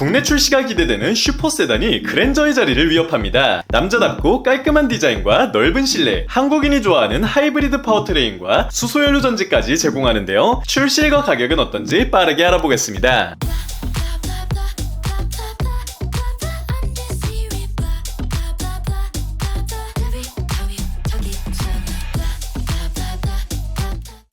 국내 출시가 기대되는 슈퍼 세단이 그랜저의 자리를 위협합니다. 남자답고 깔끔한 디자인과 넓은 실내, 한국인이 좋아하는 하이브리드 파워트레인과 수소연료 전지까지 제공하는데요. 출시일과 가격은 어떤지 빠르게 알아보겠습니다.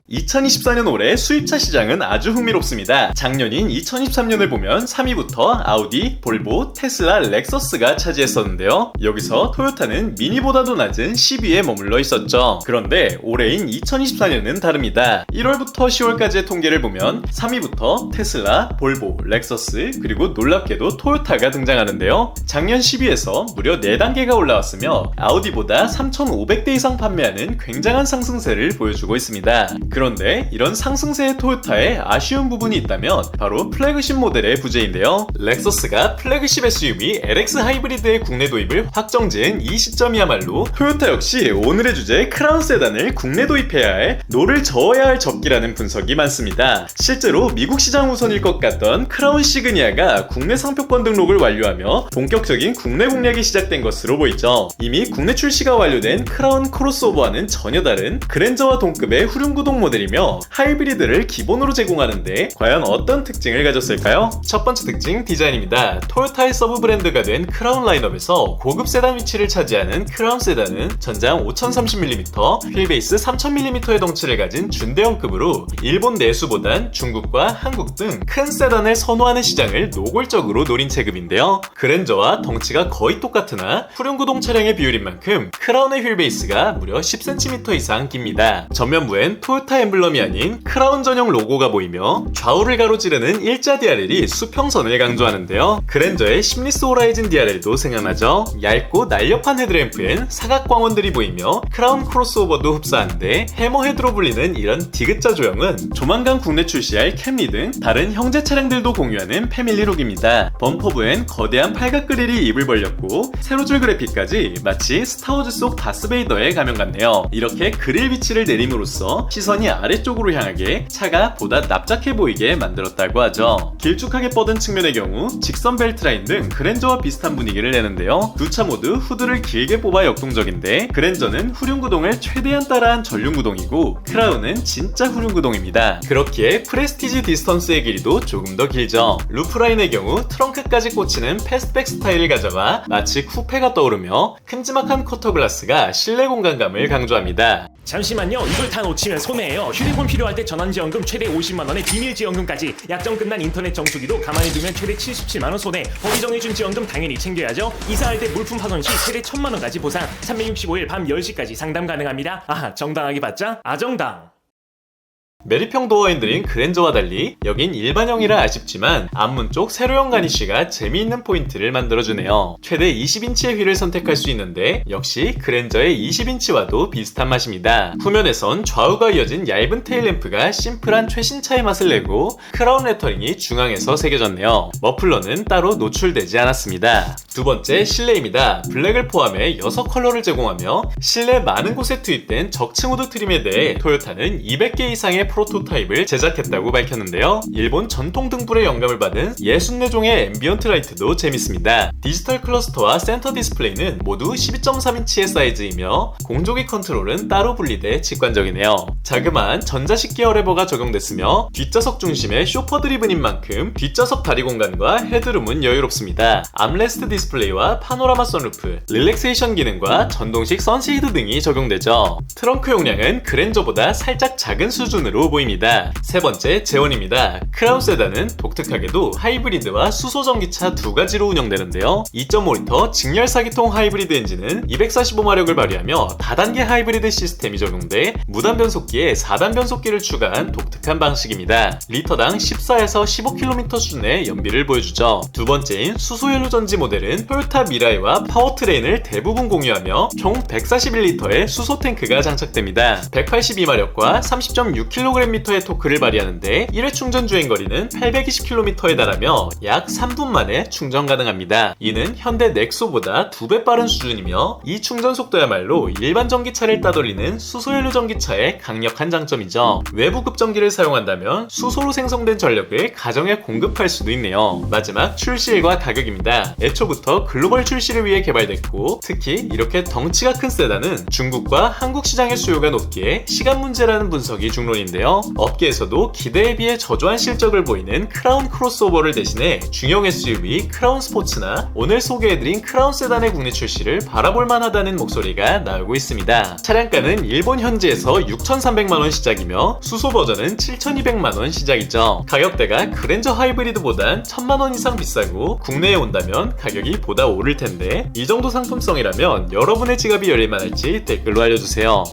2024년 올해 수입차 시장은 아주 흥미롭습니다. 작년인 2023년을 보면 3위부터 아우디, 볼보, 테슬라, 렉서스가 차지했었는데요. 여기서 토요타는 미니보다도 낮은 10위에 머물러 있었죠. 그런데 올해인 2024년은 다릅니다. 1월부터 10월까지의 통계를 보면 3위부터 테슬라, 볼보, 렉서스, 그리고 놀랍게도 토요타가 등장하는데요. 작년 10위에서 무려 4단계가 올라왔으며 아우디보다 3,500대 이상 판매하는 굉장한 상승세를 보여주고 있습니다. 그런데 이런 상승세의 토요타에 아쉬운 부분이 있다면 바로 플래그십 모델의 부재인데요. 렉서스가 플래그십 SUV LX 하이브리드의 국내 도입을 확정지은 이 시점이야말로 토요타 역시 오늘의 주제 크라운 세단을 국내 도입해야 할 노를 저어야 할 적기라는 분석이 많습니다. 실제로 미국 시장 우선일 것 같던 크라운 시그니아가 국내 상표권 등록을 완료하며 본격적인 국내 공략이 시작된 것으로 보이죠. 이미 국내 출시가 완료된 크라운 크로스오버와는 전혀 다른 그랜저와 동급의 후륜구동 모델 이며 하이브리드를 기본으로 제공하는데 과연 어떤 특징을 가졌을까요? 첫 번째 특징 디자인입니다. 토요타의 서브 브랜드가 된 크라운 라인업에서 고급 세단 위치를 차지하는 크라운 세단은 전장 5030mm, 휠베이스 3000mm의 덩치를 가진 준대형급으로 일본 내수보단 중국과 한국 등 큰 세단을 선호하는 시장을 노골적으로 노린 체급인데요. 그랜저와 덩치가 거의 똑같으나 후륜 구동 차량의 비율인 만큼 크라운의 휠베이스가 무려 10cm 이상 깁니다. 전면부엔 토요타 엠블럼이 아닌 크라운 전용 로고가 보이며 좌우를 가로지르는 일자 DRL이 수평선을 강조하는데요. 그랜저의 심리스 호라이즌 DRL도 생각나죠? 얇고 날렵한 헤드램프엔 사각 광원들이 보이며 크라운 크로스오버도 흡사한데 해머 헤드로 불리는 이런 디귿자 조형은 조만간 국내 출시할 캠리 등 다른 형제 차량들도 공유하는 패밀리룩입니다. 범퍼부엔 거대한 팔각 그릴이 입을 벌렸고 세로줄 그래픽까지 마치 스타워즈 속 다스베이더의 가면 같네요. 이렇게 그릴 위치를 내림으로써 시선이 아래쪽으로 향하게 차가 보다 납작해 보이게 만들었다고 하죠. 길쭉하게 뻗은 측면의 경우 직선 벨트 라인 등 그랜저와 비슷한 분위기를 내는데요. 두 차 모두 후드를 길게 뽑아 역동적인데 그랜저는 후륜구동을 최대한 따라한 전륜구동이고 크라운은 진짜 후륜구동입니다. 그렇기에 프레스티지 디스턴스의 길이도 조금 더 길죠. 루프라인의 경우 트렁크까지 꽂히는 패스트백 스타일을 가져가 마치 쿠페가 떠오르며 큼지막한 커터 글라스가 실내 공간감을 강조합니다. 잠시만요. 이걸 다 놓치면 손해예요. 휴대폰 필요할 때 전환지원금 최대 50만 원에 비밀지원금까지 약정 끝난 인터넷 정수기도 가만히 두면 최대 77만 원 손해. 법이 정해준 지원금 당연히 챙겨야죠. 이사할 때 물품 파손 시 최대 1000만 원까지 보상. 365일 밤 10시까지 상담 가능합니다. 아 정당하게 받자. 아정당. 메리평 도어 핸들인 그랜저와 달리 여긴 일반형이라 아쉽지만 앞문 쪽 세로형 가니쉬가 재미있는 포인트를 만들어주네요. 최대 20인치의 휠을 선택할 수 있는데 역시 그랜저의 20인치와도 비슷한 맛입니다. 후면에선 좌우가 이어진 얇은 테일 램프가 심플한 최신차의 맛을 내고 크라운 레터링이 중앙에서 새겨졌네요. 머플러는 따로 노출되지 않았습니다. 두 번째 실내입니다. 블랙을 포함해 6컬러를 제공하며 실내 많은 곳에 투입된 적층 후드 트림에 대해 토요타는 200개 이상의 프로토타입을 제작했다고 밝혔는데요. 일본 전통 등불의 영감을 받은 64종의 앰비언트 라이트도 재밌습니다. 디지털 클러스터와 센터 디스플레이는 모두 12.3인치의 사이즈이며 공조기 컨트롤은 따로 분리돼 직관적이네요. 자그마한 전자식 기어 레버가 적용됐으며 뒷좌석 중심의 쇼퍼 드리븐인 만큼 뒷좌석 다리 공간과 헤드룸은 여유롭습니다. 암레스트 디스플레이와 파노라마 선루프, 릴렉세이션 기능과 전동식 선쉐이드 등이 적용되죠. 트렁크 용량은 그랜저보다 살짝 작은 수준으로 보입니다. 세 번째, 재원입니다. 크라운 세단은 독특하게도 하이브리드와 수소 전기차 두 가지로 운영되는데요. 2.5L 직렬 4기통 하이브리드 엔진은 245마력을 발휘하며 다단계 하이브리드 시스템이 적용돼 무단 변속기에 4단 변속기를 추가한 독특한 방식입니다. 리터당 14에서 15km 수준의 연비를 보여주죠. 두 번째인 수소연료 전지 모델은 토요타 미라이와 파워트레인을 대부분 공유하며 총 141리터의 수소 탱크가 장착됩니다. 182마력과 30.6km 5kgm의 토크를 발휘하는데 1회 충전 주행 거리는 820km에 달하며 약 3분 만에 충전 가능합니다. 이는 현대 넥소보다 2배 빠른 수준이며 이 충전 속도야말로 일반 전기차를 따돌리는 수소연료 전기차의 강력한 장점이죠. 외부 급전기를 사용한다면 수소로 생성된 전력을 가정에 공급할 수도 있네요. 마지막 출시일과 가격입니다. 애초부터 글로벌 출시를 위해 개발됐고 특히 이렇게 덩치가 큰 세단은 중국과 한국 시장의 수요가 높기에 시간 문제라는 분석이 중론인 데요. 업계에서도 기대에 비해 저조한 실적을 보이는 크라운 크로스오버를 대신해 중형 SUV 크라운 스포츠나 오늘 소개해드린 크라운 세단의 국내 출시를 바라볼 만하다는 목소리가 나오고 있습니다. 차량가는 일본 현지에서 6,300만원 시작이며 수소 버전은 7,200만원 시작이죠. 가격대가 그랜저 하이브리드보단 1,000만원 이상 비싸고 국내에 온다면 가격이 보다 오를 텐데 이 정도 상품성이라면 여러분의 지갑이 열릴만 할지 댓글로 알려주세요.